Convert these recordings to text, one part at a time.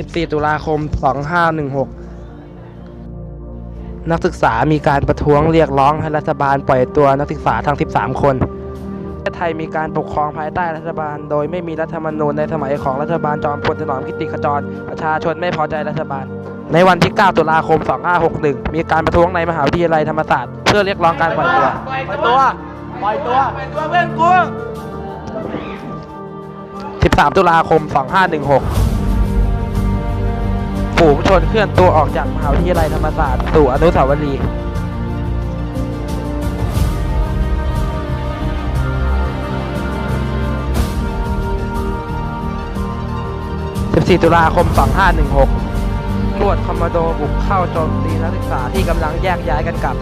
14 ตุลาคม 2516 นักศึกษามีการประท้วงเรียกร้องให้รัฐบาลปล่อยตัวนักศึกษาทั้ง 13 คนประเทศไทยมีการปกครองภายใต้รัฐบาล โดยไม่มีรัฐธรรมนูญในสมัยของรัฐบาลจอมพลถนอมกิติขจร ประชาชนไม่พอใจรัฐบาล ในวันที่ 9 ตุลาคม 2561 มีการประท้วงในมหาวิทยาลัยธรรมศาสตร์เพื่อเรียกร้องการปล่อยตัว ปล่อยตัว ปล่อยตัว ปล่อยตัวเพื่อนกู13 ตุลาคม 2516 ฝูงชนเคลื่อนตัวออกจากมหาวิทยาลัยธรรมศาสตร์สู่อนุสาวรีย์14 ตุลาคม 2516 ตำรวจคอมมานโดบุกเข้าโจมตีนักศึกษาที่กำลังแยกย้ายกันกลับ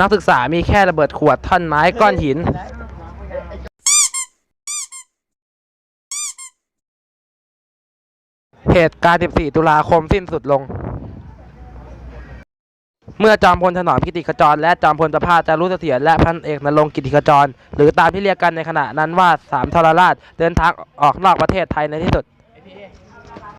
นักศึกษามีแค่ระเบิดขวดท่อนไม้ก้อนหิน เหตุการณ์ 14 ตุลาคมสิ้นสุดลง เมื่อจอมพลถนอมกิติขจร และจอมพลประภาสจารุเสถียรและพันเอกนรงค์กิติขจร หรือตามที่เรียกกันในขณะนั้นว่าสามทรราชเดินทางออกนอกประเทศไทยในที่สุด